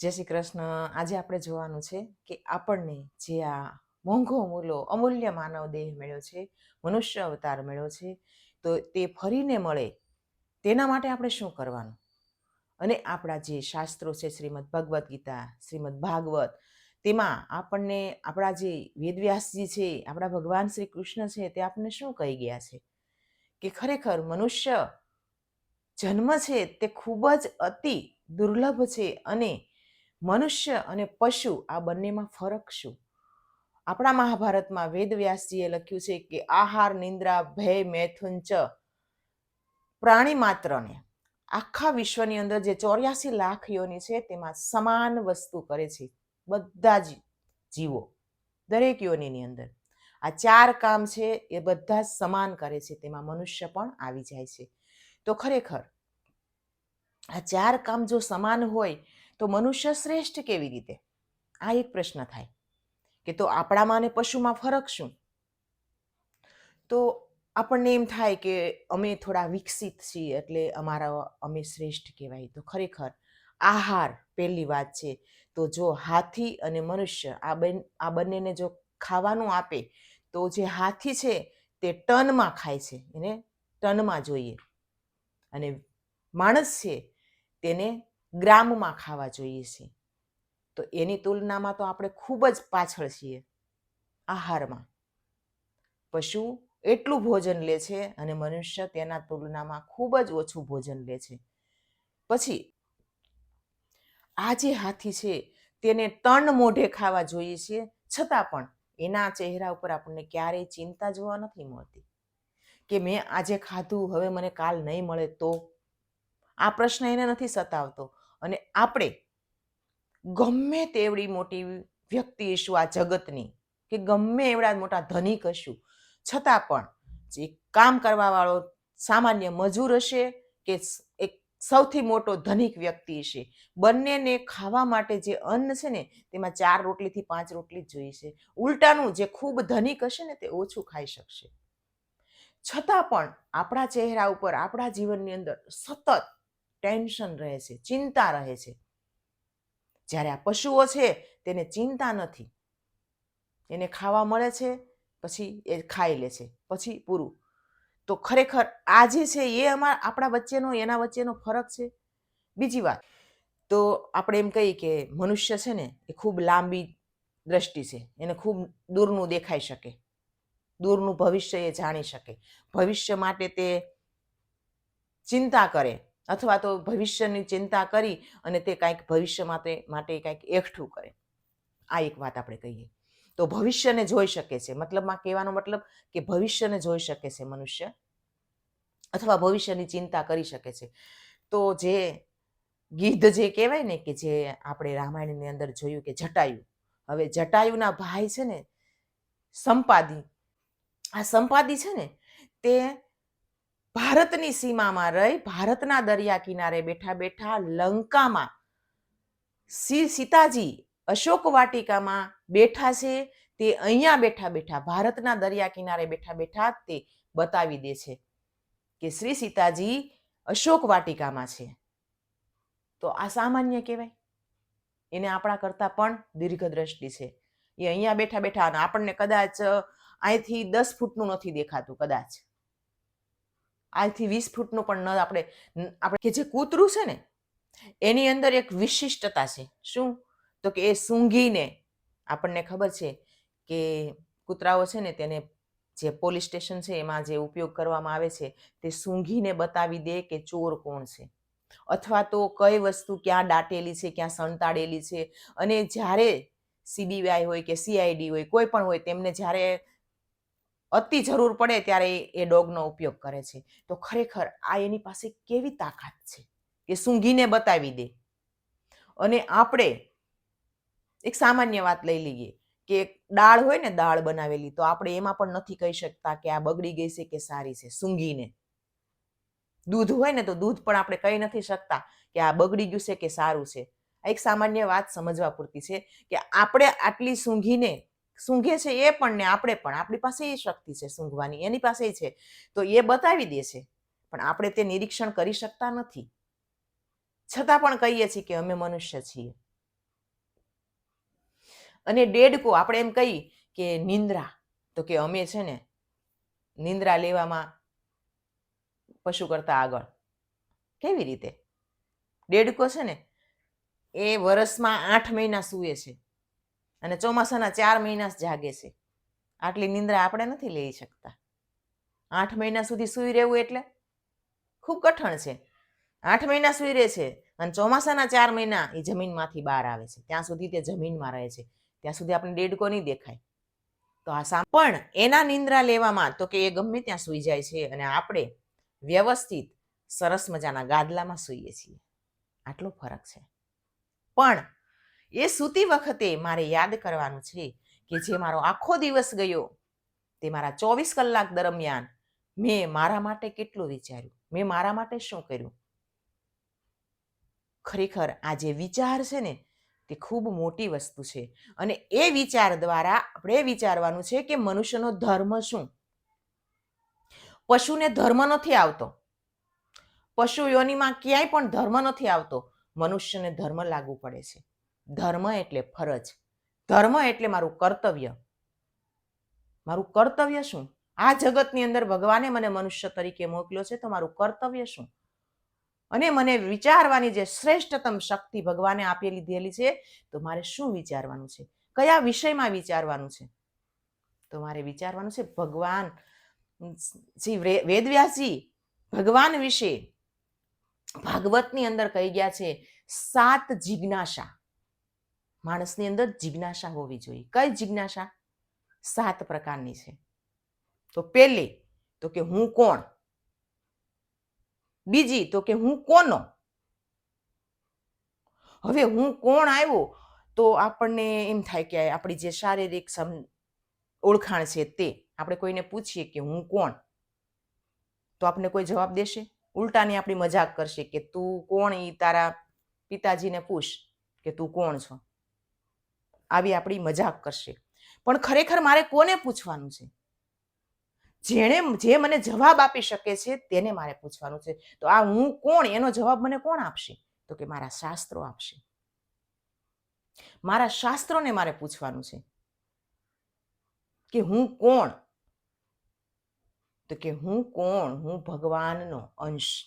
જય શ્રી કૃષ્ણ. આજે આપણે જોવાનું છે કે આપણને જે આ મોંઘો મૂલો, અમૂલ્ય માનવ દેહ મળ્યો છે, મનુષ્ય અવતાર મળ્યો છે, તો તે ફરીને મળે, તેના માટે આપણે શું કરવાનું? અને આપણા જે શાસ્ત્રો છે શ્રીમદ ભગવદ્ ગીતા, શ્રીમદ ભાગવત, તેમાં આપણને આપણા જે વેદવ્યાસજી છે, આપણા ભગવાન શ્રી કૃષ્ણ છે, તે આપણને શું કહી ગયા છે? કે ખરેખર મનુષ્ય જન્મ છે તે ખૂબ જ અતિ દુર્લભ છે અને મનુષ્ય અને પશુ આ બંનેમાં ફરક શું? આપણા મહાભારતમાં વેદવ્યાસજીએ લખ્યું છે કે આહાર, નિંદ્રા, ભય, મૈથુન ચ પ્રાણી માત્રને આખા વિશ્વની અંદર જે ચોર્યાસી લાખ યોની છે તેમાં સમાન વસ્તુ કરે છે. બધા જ જીવો દરેક યોનીની અંદર. આ ચાર કામ છે એ બધા જ સમાન કરે છે, તેમાં મનુષ્ય પણ આવી જાય છે. તો ખરેખર આ ચાર કામ જો સમાન હોય તો મનુષ્ય શ્રેષ્ઠ કેવી રીતે? આ એક પ્રશ્ન થાય કે તો આપણામાં અને પશુમાં ફરક શું? તો આપણને એમ થાય કે અમે થોડા વિકસિત છીએ એટલે અમારા અમે શ્રેષ્ઠ કહેવાય. તો ખરેખર આહાર પહેલી વાત છે. તો જો હાથી અને મનુષ્ય આ બન, આ બંનેને જો ખાવાનું આપે, તો જે હાથી છે તે ટનમાં ખાય છે. એને ટનમાં જોઈએ. અને માણસ છે તેને ગ્રામમાં ખાવા જોઈએ છે. તો એની તુલનામાં તો આપણે ખૂબ જ પાછળ છીએ આહારમાં. પશુ એટલું ભોજન લે છે અને મનુષ્ય તેના તુલનામાં ખૂબ જ ઓછું ભોજન લે છે. પછી આ જે હાથી છે તેને તણ મોઢે ખાવા જોઈએ છીએ છતાં પણ એના ચહેરા ઉપર આપણને ક્યારેય ચિંતા જોવા નથી મળતી. કે મેં આજે ખાધું, હવે મને કાલ નહીં મળે તો આ પ્રશ્ન એને નથી સતાવતો. અને આપણે ગમે તેવડી મોટી વ્યક્તિ હશું આ જગતની, કે ગમે એવડા મોટા ધનિક હશું, છતાં પણ જે કામ કરવાવાળો સામાન્ય મજૂર હશે, કે એક સૌથી મોટો ધનિક વ્યક્તિ હશે, બંનેને ખાવા માટે જે અન્ન છે ને, તેમાં ચાર રોટલીથી પાંચ રોટલી જ જોઈએ છે ઉલટાનું જે ખૂબ ધનિક હશે ને, તે ઓછું ખાઈ શકશે. છતાં પણ આપણા ચહેરા ઉપર, આપણા જીવનની અંદર સતત ટેન્શન રહે છે, ચિંતા રહે છે. જ્યારે આ પશુઓ છે, તેને ચિંતા નથી. એને ખાવા મળે છે, પછી એ ખાઈ લે છે, પછી પૂરું. તો ખરેખર આ જે છે, એ અમારા, આપણા વચ્ચેનો, એના વચ્ચેનો ફરક છે. બીજી વાત, તો આપણે એમ કહીએ કે મનુષ્ય છે ને, એ ખૂબ લાંબી દ્રષ્ટિ છે. એને ખૂબ દૂરનું દેખાઈ શકે. દૂરનું ભવિષ્ય એ જાણી શકે. ભવિષ્ય માટે તે ચિંતા કરે. અથવા તો ભવિષ્યની ચિંતા કરી અને તે કાંઈક ભવિષ્ય માટે માટે કાંઈક એકઠું કરે. આ એક વાત આપણે કહીએ. તો ભવિષ્યને જોઈ શકે છે. મતલબમાં કહેવાનો મતલબ કે ભવિષ્યને જોઈ શકે છે મનુષ્ય અથવા ભવિષ્યની ચિંતા કરી શકે છે. તો જે ગીધ જે કહેવાય ને કે જે આપણે રામાયણની અંદર જોયું કે જટાયુ. હવે જટાયુના ભાઈ છે ને સંપાદી. આ સંપાદી છે ને તે ભારતની સીમામાં રહી, ભારતના દરિયા કિનારે બેઠા બેઠા લંકામાં શ્રી સીતાજી અશોક વાટિકામાં બેઠા છે, તે અહીંયા બેઠા બેઠા, ભારતના દરિયા કિનારે બેઠા બેઠા તે બતાવી દે છે કે શ્રી સીતાજી અશોક વાટિકામાં છે. તો આ સામાન્ય કહેવાય. એને આપણા કરતાં પણ દીર્ઘ દ્રષ્ટિ છે. એ અહીંયા બેઠા બેઠા અને આપણને કદાચ અહીંથી દસ ફૂટનું નથી દેખાતું, કદાચ. આજથી વીસ ફૂટનું પણ ન આપણે આપણે કે જે કૂતરું છે ને, એની અંદર એક વિશિષ્ટતા છે. શું? તો કે એ સૂંઘીને આપણને ખબર છે કે કૂતરાઓ છે ને તેને જે પોલીસ સ્ટેશન છે એમાં જે ઉપયોગ કરવામાં આવે છે તે સૂંઘીને બતાવી દે કે ચોર કોણ છે. અથવા તો કઈ વસ્તુ ક્યાં દાટેલી છે, ક્યાં સંતાડેલી છે અને જ્યારે સીબીઆઈ હોય કે સીઆઈડી હોય, કોઈ પણ હોય, તેમને જ્યારે અતિ જરૂર પડે ત્યારે એ- ડોગનો ઉપયોગ કરે છે. તો ખરેખર આ એની પાસે કેવી તાકાત છે કે સૂંઘીને બતાવી દે? અને આપણે એક સામાન્ય વાત લઈ લઈએ કે દાળ હોય ને દાળ બનાવેલી, તો આપણે એમાં પણ નથી કહી શકતા કે આ બગડી ગઈ છે કે સારી છે સૂંઘીને. દૂધ હોય ને તો દૂધ પણ આપણે કહી નથી શકતા કે આ બગડી ગયું છે કે સારું છે. આ એક સામાન્ય વાત સમજવા પૂરતી છે કે આપણે આટલી સૂંઘીને સૂંઘે છે એ પણ ને આપણે પણ. આપણી પાસે એ શક્તિ છે સૂંઘવાની, એની પાસે છે. તો એ બતાવી દે છે. પણ આપણે તે નિરીક્ષણ કરી શકતા નથી. છતાં પણ કહીએ છીએ કે અમે મનુષ્ય છીએ. અને ડેડકો, આપણે એમ કહી કે નિંદ્રા. તો કે અમે છે ને નિંદ્રા લેવામાં પશુ કરતા આગળ. કેવી રીતે? ડેડકો છે ને એ વરસમાં આઠ મહિના સૂવે છે. અને ચોમાસાના ચાર મહિના જાગે છે. આટલી નિંદ્રા આપણે નથી લઈ શકતા. આઠ મહિના સુધી સૂઈ રહેવું એટલે ખૂબ કઠણ છે. આઠ મહિના સૂઈ રહે છે અને ચોમાસાના ચાર મહિના એ જમીનમાંથી બહાર આવે છે. ત્યાં સુધી તે જમીનમાં રહે છે. ત્યાં સુધી આપણે દેડકો નહીં દેખાય. તો આ સા પણ એના નિંદ્રા લેવામાં તો કે એ ગમે ત્યાં સૂઈ જાય છે અને આપણે વ્યવસ્થિત સરસ મજાના ગાદલામાં સૂઈએ છીએ. આટલો ફરક છે. પણ એ સૂતી વખતે મારે યાદ કરવાનું છે કે જે મારો આખો દિવસ ગયો તે મારા ચોવીસ કલાક દરમિયાન મેં મારા માટે કેટલું વિચાર્યું? મેં મારા માટે શું કર્યું? ખરેખર આ જે વિચાર છે ને, તે ખૂબ મોટી વસ્તુ છે. અને એ વિચાર દ્વારા આપણે વિચારવાનું છે કે મનુષ્યનો ધર્મ શું? પશુને ધર્મ નથી આવતો. પશુ યોનિમાં ક્યાંય પણ ધર્મ નથી આવતો. મનુષ્યને ધર્મ લાગુ પડે છે. ધર્મ એટલે ફરજ. ધર્મ એટલે મારું કર્તવ્ય. મારું કર્તવ્ય શું? આ જગતની અંદર ભગવાને મને મનુષ્ય તરીકે મોકલ્યો છે, તો મારું કર્તવ્ય શું? અને મને વિચારવાની જે શ્રેષ્ઠતમ શક્તિ ભગવાને આપેલી દીધેલી છે, તો મારે શું વિચારવાનું છે? કયા વિષયમાં વિચારવાનું છે? તો મારે વિચારવાનું છે ભગવાન, શ્રી વેદવ્યાસજી, ભગવાન વિશે. ભાગવતની અંદર કહી ગયા છે, સાત જિજ્ઞાસા. માણસની અંદર જિજ્ઞાસા હોવી જોઈએ. કઈ જિજ્ઞાસા? સાત પ્રકારની છે. તો પહેલી તો કે હું કોણ? બીજી, તો કે હું કોનો? હવે હું કોણ આવ્યો? તો આપણને એમ થાય કે આપણી જે શારીરિક સમ, ઓળખાણ છે તે, આપણે કોઈને પૂછીએ કે હું કોણ? તો આપણે કોઈ જવાબ દેશે? ઉલટાની આપણી મજાક કરશે કે તું કોણ એ તારા પિતાજીને પૂછ કે તું કોણ છો? આવી આપણી મજાક કરશે. પણ ખરેખર મારે કોને પૂછવાનું છે? જેણે જે મને જવાબ આપી શકે છે તેને મારે પૂછવાનું છે. તો આ હું કોણ? એનો જવાબ મને કોણ આપશે? તો કે મારા શાસ્ત્રો આપશે. મારા શાસ્ત્રોને મારે પૂછવાનું છે. કે હું કોણ? તો કે હું કોણ? હું ભગવાનનો અંશ.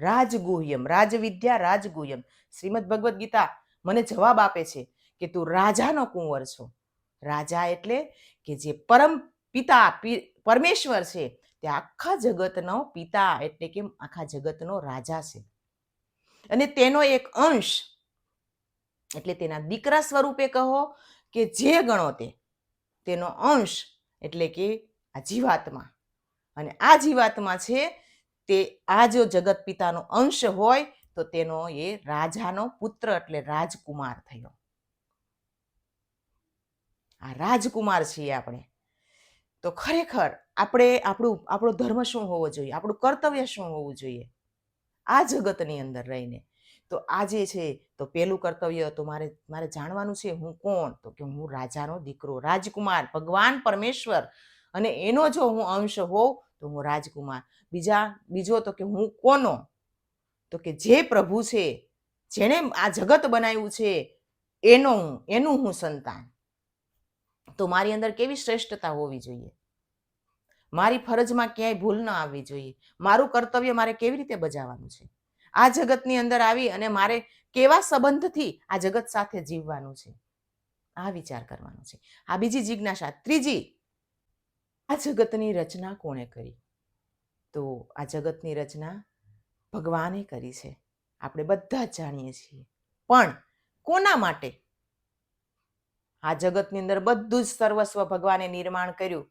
રાજગુહ્યમ, રાજવિદ્યા રાજગુહ્યમ. શ્રીમદ ભગવદ્ ગીતા મને જવાબ આપે છે. કે તું રાજાનો કુંવર છો. રાજા એટલે કે જે પરમ પિતા પરમેશ્વર છે તે આખા જગતનો પિતા એટલે કે આખા જગતનો રાજા છે. અને તેનો એક અંશ એટલે તેના દીકરા સ્વરૂપે કહો કે જે ગણો તે, તેનો અંશ એટલે કે આ જીવાત્મા. અને આ જીવાત્મા છે તે આ જો જગત પિતાનો અંશ હોય તો તેનો એ રાજાનો પુત્ર એટલે રાજકુમાર થયો. આ રાજકુમાર છીએ આપણે. તો ખરેખર આપણે આપણું, આપણો ધર્મ શું હોવો જોઈએ? આપણું કર્તવ્ય શું હોવું જોઈએ? આ જગતની અંદર રહીને. તો આજે છે, તો પહેલું કર્તવ્ય તો મારે મારે જાણવાનું છે, હું કોણ? તો કે હું રાજાનો દીકરો, રાજકુમાર, ભગવાન, પરમેશ્વર. અને એનો જો હું અંશ હોઉં, તો હું રાજકુમાર. બીજા, બીજો તો કે હું કોનો? તો કે જે પ્રભુ છે, જેણે આ જગત બનાવ્યું છે, એનો હું, એનું હું સંતાન. તો મારી અંદર કેવી શ્રેષ્ઠતા હોવી જોઈએ? મારી ફરજમાં ક્યાંય ભૂલ ન આવવી જોઈએ. મારું કર્તવ્ય મારે કેવી રીતે બજાવવાનું છે? આ જગતની અંદર આવી અને મારે કેવા સંબંધથી આ જગત સાથે જીવવાનું છે? આ વિચાર કરવાનો છે. આ બીજી જિજ્ઞાસા. ત્રીજી, આ જગતની રચના કોણે કરી? તો આ જગતની રચના ભગવાને કરી છે. આપણે બધા જ જાણીએ છીએ. પણ કોના માટે? આ જગતની અંદર બધું જ સર્વસ્વ ભગવાને નિર્માણ કર્યું.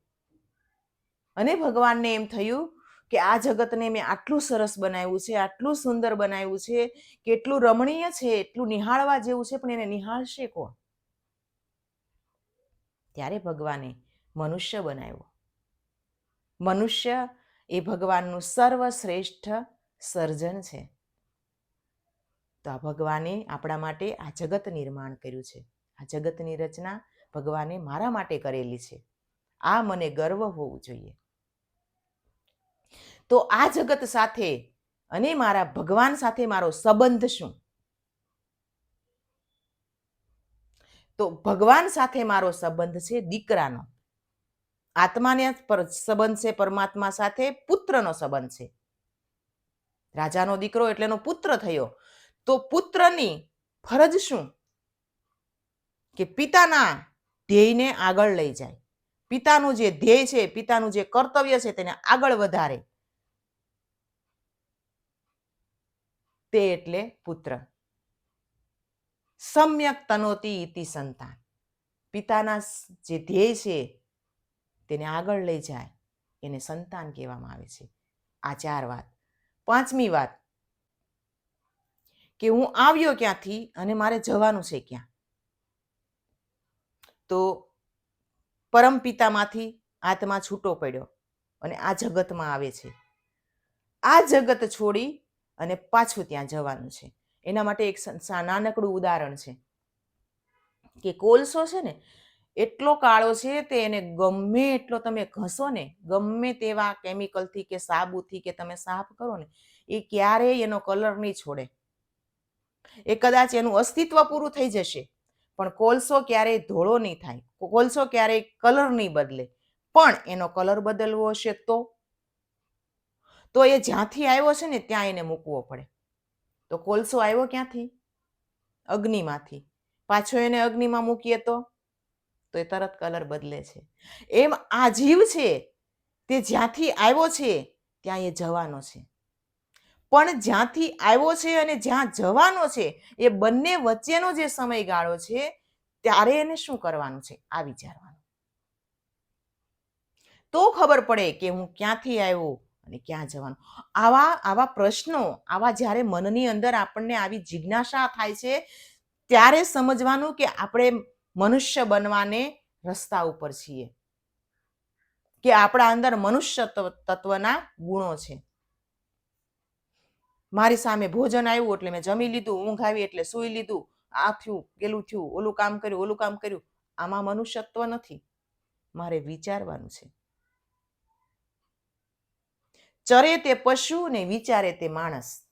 અને ભગવાનને એમ થયું કે આ જગતને મેં આટલું સરસ બનાવ્યું છે, આટલું સુંદર બનાવ્યું છે કેટલું રમણીય છે, એટલું નિહાળવા જેવું છે, પણ એને નિહાળશે કોણ? ત્યારે ભગવાને મનુષ્ય બનાવ્યો. મનુષ્ય એ ભગવાનનું સર્વશ્રેષ્ઠ સર્જન છે. તો આ ભગવાને આપણા માટે આ જગત નિર્માણ કર્યું છે. આ જગતની રચના ભગવાને મારા માટે કરેલી છે. આ મને ગર્વ હોવું જોઈએ. તો આ જગત સાથે અને મારા ભગવાન સાથે મારો સંબંધ શું? તો ભગવાન સાથે મારો સંબંધ છે દીકરાનો. આત્માને સંબંધ છે, પરમાત્મા સાથે પુત્રનો સંબંધ છે. રાજાનો દીકરો એટલે એનો પુત્ર થયો. તો પુત્રની ફરજ શું? કે પિતાના ધ્યેયને આગળ લઈ જાય. પિતાનું જે ધ્યેય છે, પિતાનું જે કર્તવ્ય છે, તેને આગળ વધારે. તે એટલે પુત્ર. સમ્યક તનોતી ઇતિ સંતાન. પિતાના જે ધ્યેય છે, તેને આગળ લઈ જાય. એને સંતાન કહેવામાં આવે છે. આ ચાર વાત. પાંચમી વાત. કે હું આવ્યો ક્યાંથી અને મારે જવાનું છે ક્યાં? તો પરમ પિતામાંથી આત્મા છૂટો પડ્યો અને આ જગતમાં આવે છે. આ જગત છોડી અને પાછું ત્યાં જવાનું છે. એના માટે એક નાનકડું ઉદાહરણ છે. કે કોલસો છે ને, એટલો કાળો છે તે એને ગમે એટલો તમે ઘસો ને, ગમે તેવા કેમિકલથી કે સાબુથી કે તમે સાફ કરો ને, એ ક્યારેય એનો કલર નહીં છોડે. એ કદાચ એનું અસ્તિત્વ પૂરું થઈ જશે. પણ કોલસો ક્યારેય ધોળો નહીં થાય. કોલસો ક્યારેય કલર નહીં બદલે. પણ એનો કલર બદલવો હશે તો? તો એ જ્યાંથી આવ્યો છે ને, ત્યાં એને મૂકવો પડે. તો કોલસો આવ્યો ક્યાંથી? અગ્નિમાંથી. પાછો એને અગ્નિમાં મૂકીએ તો? તો એ તરત કલર બદલે છે. એમ આ જીવ છે તે જ્યાંથી આવ્યો છે, ત્યાં એ જવાનો છે. પણ જ્યાંથી આવ્યો છે અને જ્યાં જવાનો છે, એ બંને વચ્ચેનો જે સમયગાળો છે, ત્યારે એને શું કરવાનું છે? આ વિચારવાનું. તો ખબર પડે કે હું ક્યાંથી આવ્યો અને ક્યાં જવાનું. આવા આવા પ્રશ્નો, આવા જ્યારે મનની અંદર આપણને આવી જિજ્ઞાસા થાય છે, ત્યારે સમજવાનું કે આપણે મનુષ્ય બનવાને રસ્તા ઉપર છીએ. કે આપણા અંદર મનુષ્ય તત્વ- તત્વના ગુણો છે. મારી સામે ભોજન આવ્યું એટલે મેં જમી લીધું, ઊંઘ આવી એટલે સૂઈ લીધું, આ થયું, પેલું થયું, ઓલું કામ કર્યું, ઓલું કામ કર્યું. આમાં મનુષ્યત્વ નથી. મારે વિચારવાનું છે. ચરે તે પશુ ને વિચારે તે માણસ.